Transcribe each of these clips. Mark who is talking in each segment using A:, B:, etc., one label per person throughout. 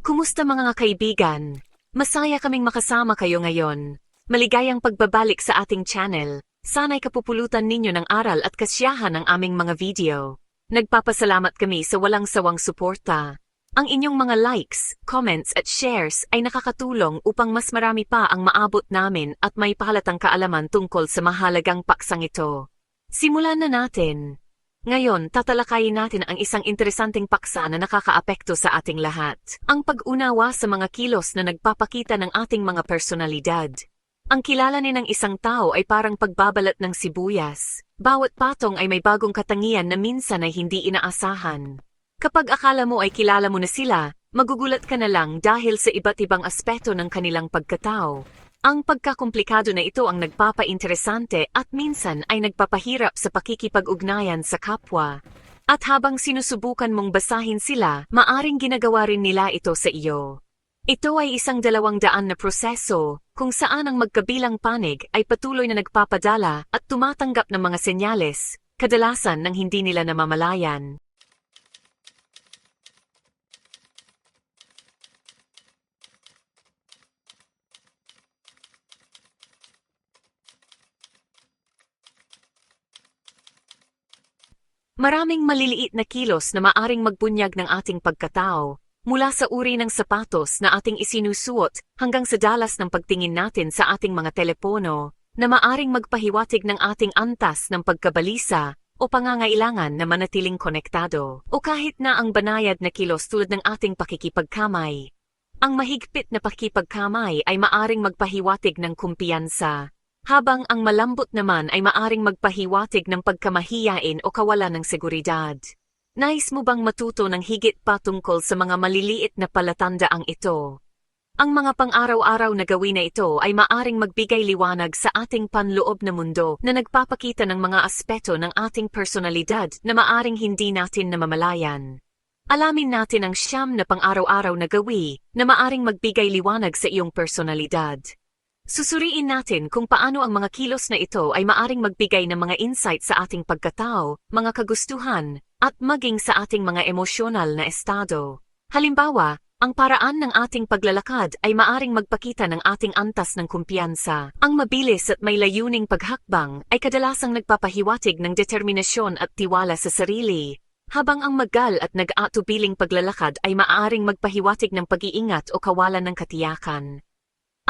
A: Kumusta mga kaibigan? Masaya kaming makasama kayo ngayon. Maligayang pagbabalik sa ating channel. Sana'y kapupulutan ninyo ng aral at kasyahan ang aming mga video. Nagpapasalamat kami sa walang sawang suporta. Ang inyong mga likes, comments at shares ay nakakatulong upang mas marami pa ang maabot namin at may pahalatang kaalaman tungkol sa mahalagang paksang ito. Simulan na natin. Ngayon, tatalakayin natin ang isang interesanteng paksa na nakakaapekto sa ating lahat. Ang pag-unawa sa mga kilos na nagpapakita ng ating mga personalidad. Ang kilalanin ng isang tao ay parang pagbabalat ng sibuyas. Bawat patong ay may bagong katangian na minsan ay hindi inaasahan. Kapag akala mo ay kilala mo na sila, magugulat ka na lang dahil sa iba't ibang aspeto ng kanilang pagkatao. Ang pagkakomplikado na ito ang nagpapa-interesante at minsan ay nagpapahirap sa pakikipag-ugnayan sa kapwa. At habang sinusubukan mong basahin sila, maaring ginagawa rin nila ito sa iyo. Ito ay isang dalawang daan na proseso kung saan ang magkabilang panig ay patuloy na nagpapadala at tumatanggap ng mga senyales, kadalasan ng hindi nila namamalayan. Maraming maliliit na kilos na maaring magbunyag ng ating pagkatao, mula sa uri ng sapatos na ating isinusuot hanggang sa dalas ng pagtingin natin sa ating mga telepono, na maaring magpahiwatig ng ating antas ng pagkabalisa o pangangailangan na manatiling konektado, o kahit na ang banayad na kilos tulad ng ating pakikipagkamay. Ang mahigpit na pakikipagkamay ay maaring magpahiwatig ng kumpiyansa, habang ang malambot naman ay maaring magpahiwatig ng pagkamahiyain o kawalan ng seguridad. Nais mo bang matuto ng higit pa tungkol sa mga maliliit na palatandaang ito? Ang mga pang-araw-araw na gawin na ito ay maaring magbigay liwanag sa ating panloob na mundo na nagpapakita ng mga aspeto ng ating personalidad na maaring hindi natin namamalayan. Alamin natin ang siyam na pang-araw-araw na gawi na maaring magbigay liwanag sa iyong personalidad. Susuriin natin kung paano ang mga kilos na ito ay maaring magbigay ng mga insight sa ating pagkatao, mga kagustuhan, at maging sa ating mga emosyonal na estado. Halimbawa, ang paraan ng ating paglalakad ay maaring magpakita ng ating antas ng kumpiyansa. Ang mabilis at may layuning paghakbang ay kadalasang nagpapahiwatig ng determinasyon at tiwala sa sarili, habang ang magal at nag-atubiling paglalakad ay maaaring magpahiwatig ng pag-iingat o kawalan ng katiyakan.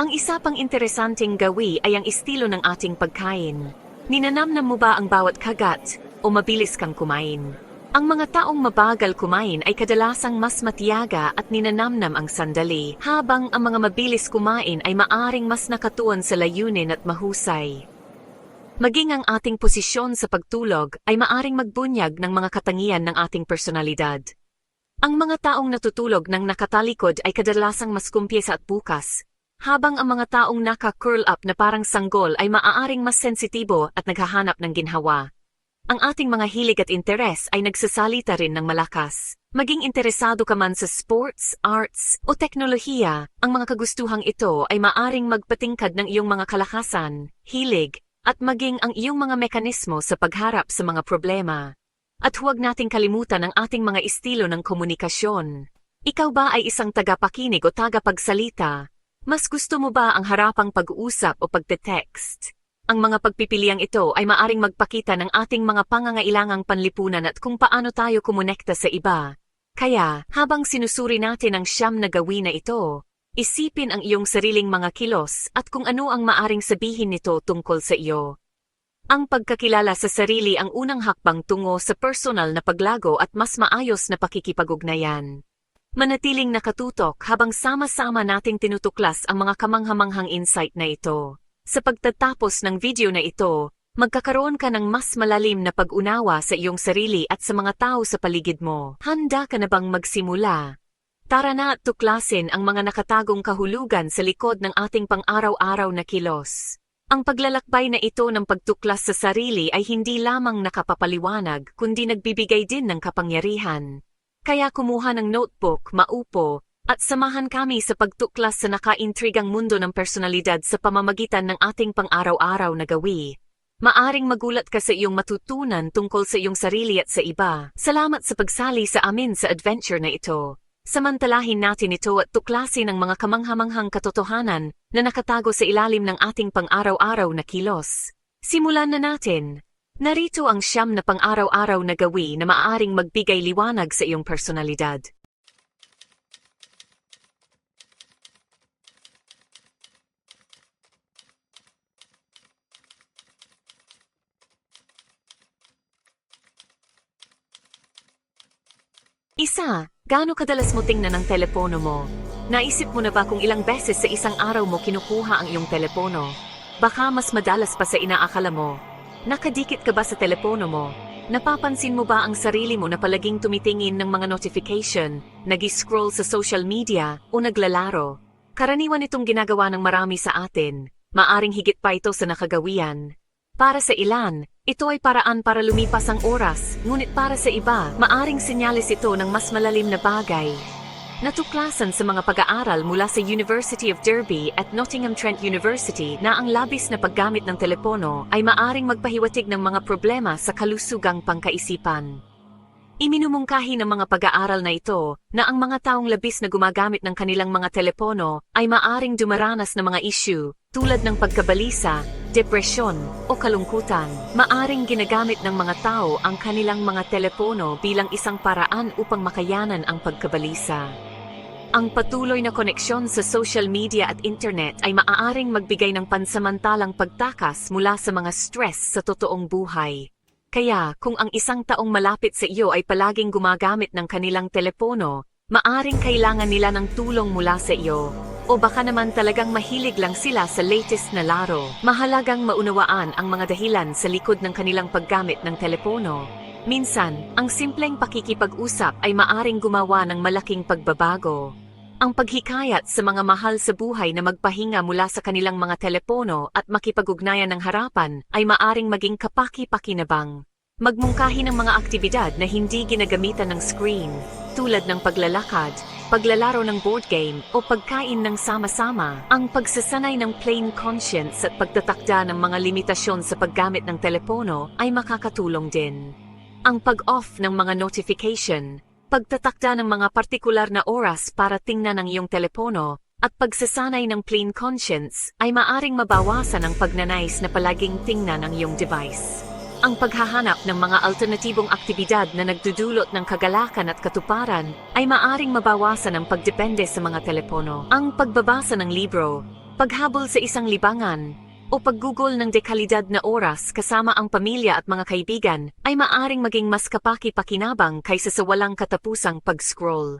A: Ang isa pang interesanteng gawi ay ang estilo ng ating pagkain. Ninanamnam mo ba ang bawat kagat o mabilis kang kumain? Ang mga taong mabagal kumain ay kadalasang mas matiyaga at ninanamnam ang sandali, habang ang mga mabilis kumain ay maaring mas nakatuon sa layunin at mahusay. Maging ang ating posisyon sa pagtulog ay maaring magbunyag ng mga katangian ng ating personalidad. Ang mga taong natutulog ng nakatalikod ay kadalasang mas kumpiesa at bukas, habang ang mga taong naka-curl up na parang sanggol ay maaaring mas sensitibo at naghahanap ng ginhawa. Ang ating mga hilig at interes ay nagsasalita rin ng malakas. Maging interesado ka man sa sports, arts, o teknolohiya, ang mga kagustuhang ito ay maaring magpatingkad ng iyong mga kalakasan, hilig, at maging ang iyong mga mekanismo sa pagharap sa mga problema. At huwag nating kalimutan ang ating mga estilo ng komunikasyon. Ikaw ba ay isang tagapakinig o tagapagsalita? Mas gusto mo ba ang harapang pag-uusap o pagte-text? Ang mga pagpipiliang ito ay maaring magpakita ng ating mga pangangailangang panlipunan at kung paano tayo kumonekta sa iba. Kaya, habang sinusuri natin ang siyam na gawin na ito, isipin ang iyong sariling mga kilos at kung ano ang maaring sabihin nito tungkol sa iyo. Ang pagkakilala sa sarili ang unang hakbang tungo sa personal na paglago at mas maayos na pakikipag-ugnayan. Manatiling nakatutok habang sama-sama nating tinutuklas ang mga kamanghamanghang insight na ito. Sa pagtatapos ng video na ito, magkakaroon ka ng mas malalim na pag-unawa sa iyong sarili at sa mga tao sa paligid mo. Handa ka na bang magsimula? Tara na at tuklasin ang mga nakatagong kahulugan sa likod ng ating pang-araw-araw na kilos. Ang paglalakbay na ito ng pagtuklas sa sarili ay hindi lamang nakapapaliwanag kundi nagbibigay din ng kapangyarihan. Kaya kumuha ng notebook, maupo, at samahan kami sa pagtuklas sa nakaintrigang mundo ng personalidad sa pamamagitan ng ating pang-araw-araw na gawi. Maaring magulat ka sa iyong matutunan tungkol sa iyong sarili at sa iba. Salamat sa pagsali sa amin sa adventure na ito. Samantalahin natin ito at tuklasin ang mga kamanghamanghang katotohanan na nakatago sa ilalim ng ating pang-araw-araw na kilos. Simulan na natin. Narito ang siyam na pang-araw-araw na gawi na maaaring magbigay liwanag sa iyong personalidad. Isa, gaano kadalas mo tingnan ang telepono mo? Naisip mo na ba kung ilang beses sa isang araw mo kinukuha ang iyong telepono? Baka mas madalas pa sa inaakala mo. Nakadikit ka ba sa telepono mo? Napapansin mo ba ang sarili mo na palaging tumitingin ng mga notification, nag-scroll sa social media, o naglalaro? Karaniwan itong ginagawa ng marami sa atin. Maaring higit pa ito sa nakagawian. Para sa ilan, ito ay paraan para lumipas ang oras, ngunit para sa iba, maaring senyales ito ng mas malalim na bagay. Natuklasan sa mga pag-aaral mula sa University of Derby at Nottingham Trent University na ang labis na paggamit ng telepono ay maaring magpahiwatig ng mga problema sa kalusugang pangkaisipan. Iminumungkahi ng mga pag-aaral na ito na ang mga taong labis na gumagamit ng kanilang mga telepono ay maaring dumaranas ng mga issue tulad ng pagkabalisa, depresyon, o kalungkutan. Maaring ginagamit ng mga tao ang kanilang mga telepono bilang isang paraan upang makayanan ang pagkabalisa. Ang patuloy na koneksyon sa social media at internet ay maaaring magbigay ng pansamantalang pagtakas mula sa mga stress sa totoong buhay. Kaya, kung ang isang taong malapit sa iyo ay palaging gumagamit ng kanilang telepono, maaring kailangan nila ng tulong mula sa iyo. O baka naman talagang mahilig lang sila sa latest na laro. Mahalagang maunawaan ang mga dahilan sa likod ng kanilang paggamit ng telepono. Minsan, ang simpleng pakikipag-usap ay maaring gumawa ng malaking pagbabago. Ang paghikayat sa mga mahal sa buhay na magpahinga mula sa kanilang mga telepono at makipag-ugnayan ng harapan ay maaring maging kapaki-pakinabang. Magmungkahi ng mga aktibidad na hindi ginagamitan ng screen, tulad ng paglalakad, paglalaro ng board game o pagkain ng sama-sama. Ang pagsasanay ng plain conscience at pagtatakda ng mga limitasyon sa paggamit ng telepono ay makakatulong din. Ang pag-off ng mga notification, pagtatakda ng mga partikular na oras para tingnan ang iyong telepono, at pagsasanay ng plain conscience ay maaring mabawasan ang pagnanais na palaging tingnan ang iyong device. Ang paghahanap ng mga alternatibong aktibidad na nagdudulot ng kagalakan at katuparan ay maaring mabawasan ang pagdepende sa mga telepono. Ang pagbabasa ng libro, paghabol sa isang libangan, o paggugol ng dekalidad na oras kasama ang pamilya at mga kaibigan ay maaring maging mas kapaki-pakinabang kaysa sa walang katapusang pag-scroll.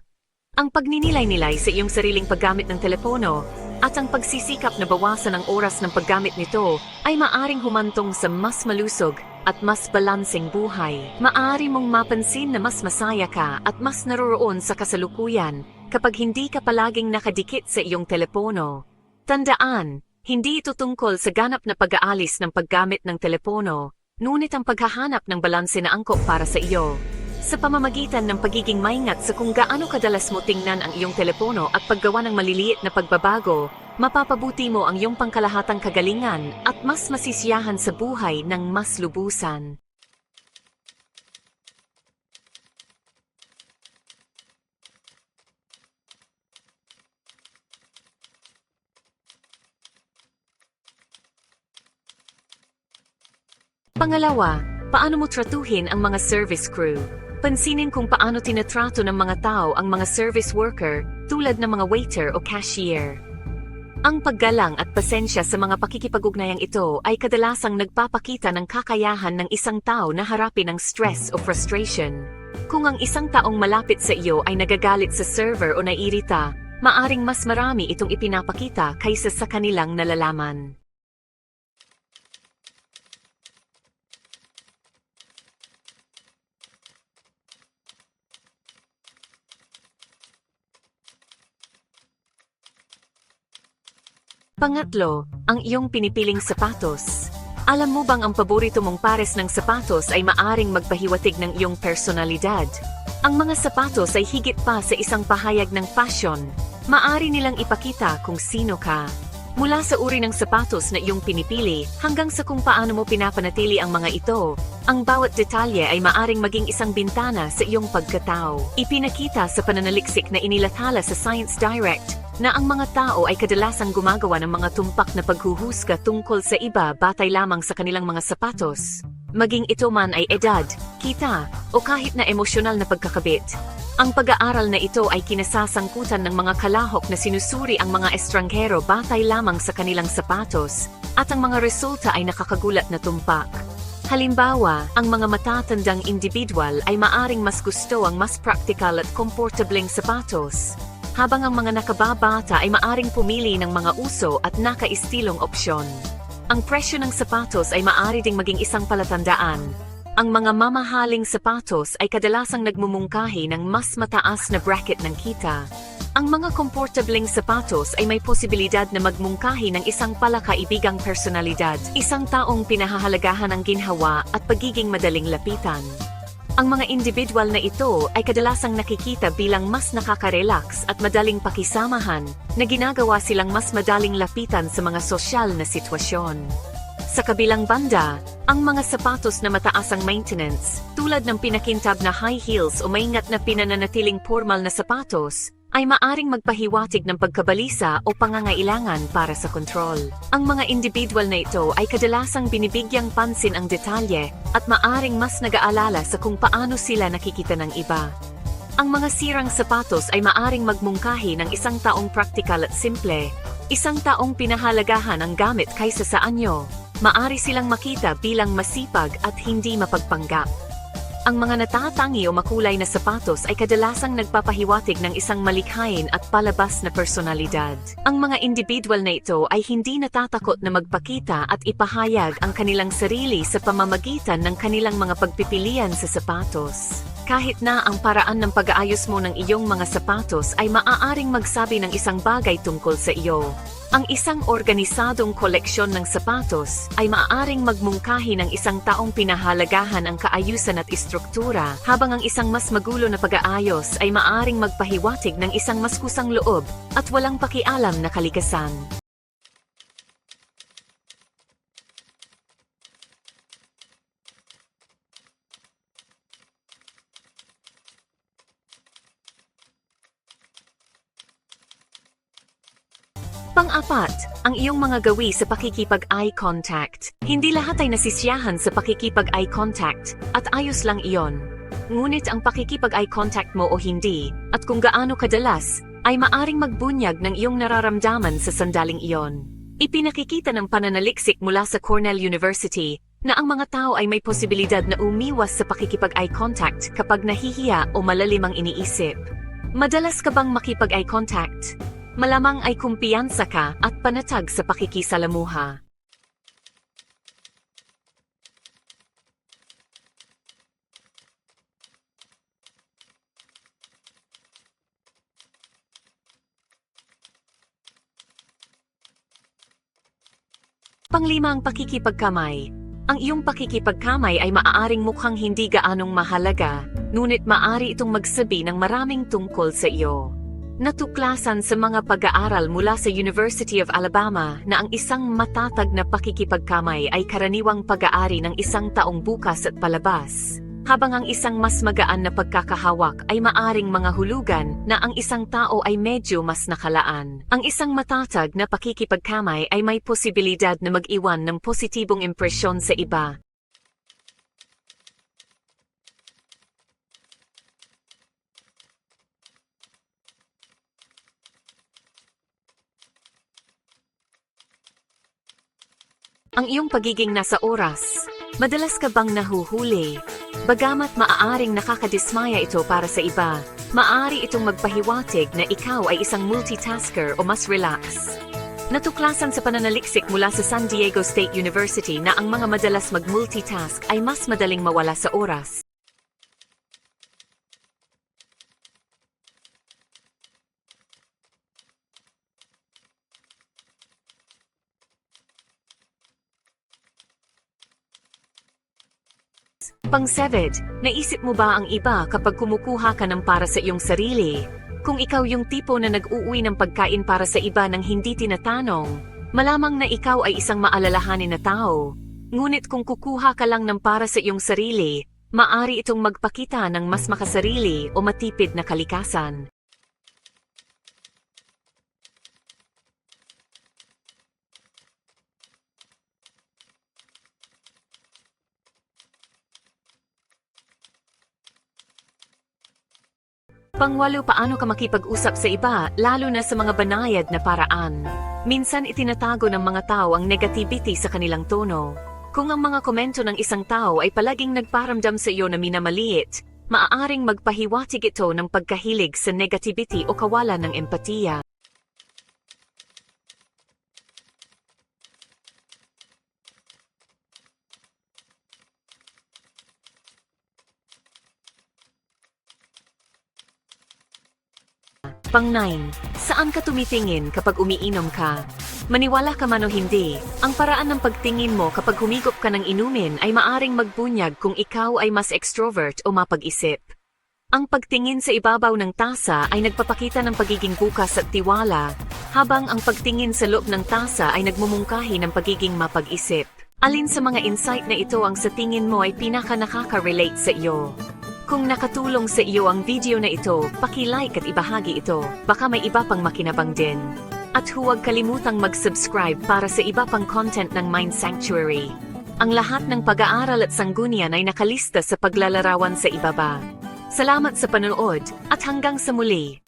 A: Ang pagninilay-nilay sa iyong sariling paggamit ng telepono at ang pagsisikap na bawasan ang oras ng paggamit nito ay maaring humantong sa mas malusog at mas balanseng buhay. Maari mong mapansin na mas masaya ka at mas naroroon sa kasalukuyan kapag hindi ka palaging nakadikit sa iyong telepono. Tandaan, hindi ito tungkol sa ganap na pag-aalis ng paggamit ng telepono, ngunit ang paghahanap ng balanse na angkop para sa iyo. Sa pamamagitan ng pagiging maingat sa kung gaano kadalas mo tingnan ang iyong telepono at paggawa ng maliliit na pagbabago, mapapabuti mo ang iyong pangkalahatang kagalingan at mas masisiyahan sa buhay ng mas lubusan. Pangalawa, paano mo tratuhin ang mga service crew? Pansinin kung paano tinatrato ng mga tao ang mga service worker tulad ng mga waiter o cashier. Ang paggalang at pasensya sa mga pakikipag-ugnayang ito ay kadalasang nagpapakita ng kakayahan ng isang tao na harapin ang stress o frustration. Kung ang isang taong malapit sa iyo ay nagagalit sa server o naiirita, maaring mas marami itong ipinapakita kaysa sa kanilang nalalaman. Pangatlo, ang iyong pinipiling sapatos. Alam mo bang ang paborito mong pares ng sapatos ay maaring magpahiwatig ng iyong personalidad? Ang mga sapatos ay higit pa sa isang pahayag ng fashion. Maari nilang ipakita kung sino ka. Mula sa uri ng sapatos na iyong pinipili hanggang sa kung paano mo pinapanatili ang mga ito, ang bawat detalye ay maaring maging isang bintana sa iyong pagkatao. Ipinakita sa pananaliksik na inilathala sa Science Direct na ang mga tao ay kadalasang gumagawa ng mga tumpak na paghuhusga tungkol sa iba batay lamang sa kanilang mga sapatos. Maging ito man ay edad, kita, o kahit na emosyonal na pagkakabit. Ang pag-aaral na ito ay kinasasangkutan ng mga kalahok na sinusuri ang mga estranghero batay lamang sa kanilang sapatos, at ang mga resulta ay nakakagulat na tumpak. Halimbawa, ang mga matatandang individual ay maaring mas gusto ang mas praktikal at komportableng sapatos, habang ang mga nakababata ay maaring pumili ng mga uso at nakaistilong opsyon. Ang presyo ng sapatos ay maari ding maging isang palatandaan. Ang mga mamahaling sapatos ay kadalasang nagmumungkahi ng mas mataas na bracket ng kita. Ang mga komportableng sapatos ay may posibilidad na magmungkahi ng isang palakaibigang personalidad, isang taong pinahahalagahan ang ginhawa at pagiging madaling lapitan. Ang mga individual na ito ay kadalasang nakikita bilang mas nakaka-relax at madaling pakisamahan na ginagawa silang mas madaling lapitan sa mga sosyal na sitwasyon. Sa kabilang banda, ang mga sapatos na mataas ang maintenance, tulad ng pinakintab na high heels o maingat na pinananatiling formal na sapatos, ay maaring magpahiwatig ng pagkabalisa o pangangailangan para sa kontrol. Ang mga individual na ito ay kadalasang binibigyang pansin ang detalye at maaring mas nag-aalala sa kung paano sila nakikita ng iba. Ang mga sirang sapatos ay maaring magmungkahi ng isang taong praktikal at simple, isang taong pinahalagahan ang gamit kaysa sa anyo. Maari silang makita bilang masipag at hindi mapagpanggap. Ang mga natatangi o makulay na sapatos ay kadalasang nagpapahiwatig ng isang malikhain at palabas na personalidad. Ang mga individual na ito ay hindi natatakot na magpakita at ipahayag ang kanilang sarili sa pamamagitan ng kanilang mga pagpipilian sa sapatos. Kahit na ang paraan ng pag-aayos mo ng iyong mga sapatos ay maaaring magsabi ng isang bagay tungkol sa iyo, ang isang organisadong koleksyon ng sapatos ay maaaring magmungkahi ng isang taong pinahalagahan ang kaayusan at istruktura, habang ang isang mas magulo na pag-aayos ay maaaring magpahiwatig ng isang mas kusang loob at walang pakialam na kalikasan. Pang-apat, ang iyong mga gawi sa pakikipag-eye contact. Hindi lahat ay nasisiyahan sa pakikipag-eye contact, at ayos lang iyon. Ngunit ang pakikipag-eye contact mo o hindi, at kung gaano kadalas, ay maaring magbunyag ng iyong nararamdaman sa sandaling iyon. Ipinakikita ng pananaliksik mula sa Cornell University na ang mga tao ay may posibilidad na umiwas sa pakikipag-eye contact kapag nahihiya o malalim ang iniisip. Madalas ka bang makipag-eye contact? Malamang ay kumpiyansa ka at panatag sa pakikisalamuha. Panglima ang pakikipagkamay. Ang iyong pakikipagkamay ay maaaring mukhang hindi gaanong mahalaga, ngunit maaari itong magsabi ng maraming tungkol sa iyo. Natuklasan sa mga pag-aaral mula sa University of Alabama na ang isang matatag na pakikipagkamay ay karaniwang pag-aari ng isang taong bukas at palabas, habang ang isang mas magaan na pagkakahawak ay maaring mga hulugan na ang isang tao ay medyo mas nakalaan. Ang isang matatag na pakikipagkamay ay may posibilidad na mag-iwan ng positibong impresyon sa iba, Ang iyong pagiging nasa oras. Madalas ka bang nahuhuli? Bagamat maaaring nakakadismaya ito para sa iba, maaari itong magpahiwatig na ikaw ay isang multitasker o mas relax. Natuklasan sa pananaliksik mula sa San Diego State University na ang mga madalas mag-multitask ay mas madaling mawala sa oras. Pang-7, naisip mo ba ang iba kapag kumukuha ka ng para sa iyong sarili? Kung ikaw yung tipo na nag-uuwi ng pagkain para sa iba nang hindi tinatanong, Malamang na ikaw ay isang maalalahanin na tao. Ngunit kung kukuha ka lang ng para sa iyong sarili, maari itong magpakita ng mas makasarili o matipid na kalikasan. Pangwalo paano ka makipag-usap sa iba, lalo na sa mga banayad na paraan. Minsan itinatago ng mga tao ang negativity sa kanilang tono. Kung ang mga komento ng isang tao ay palaging nagparamdam sa iyo na minamaliit, maaaring magpahiwatig ito ng pagkahilig sa negativity o kawalan ng empatiya. Pang 9. Saan ka tumitingin kapag umiinom ka? Maniwala ka man o hindi, ang paraan ng pagtingin mo kapag humigop ka ng inumin ay maaring magbunyag kung ikaw ay mas extrovert o mapag-isip. Ang pagtingin sa ibabaw ng tasa ay nagpapakita ng pagiging bukas at tiwala, habang ang pagtingin sa loob ng tasa ay nagmumungkahi ng pagiging mapag-isip. Alin sa mga insight na ito ang sa tingin mo ay pinaka nakaka-relate sa iyo? Kung nakatulong sa iyo ang video na ito, paki-like at ibahagi ito. Baka may iba pang makinabang din. At huwag kalimutang mag-subscribe para sa iba pang content ng Mind Sanctuary. Ang lahat ng pag-aaral at sanggunian ay nakalista sa paglalarawan sa ibaba. Salamat sa panonood at hanggang sa muli.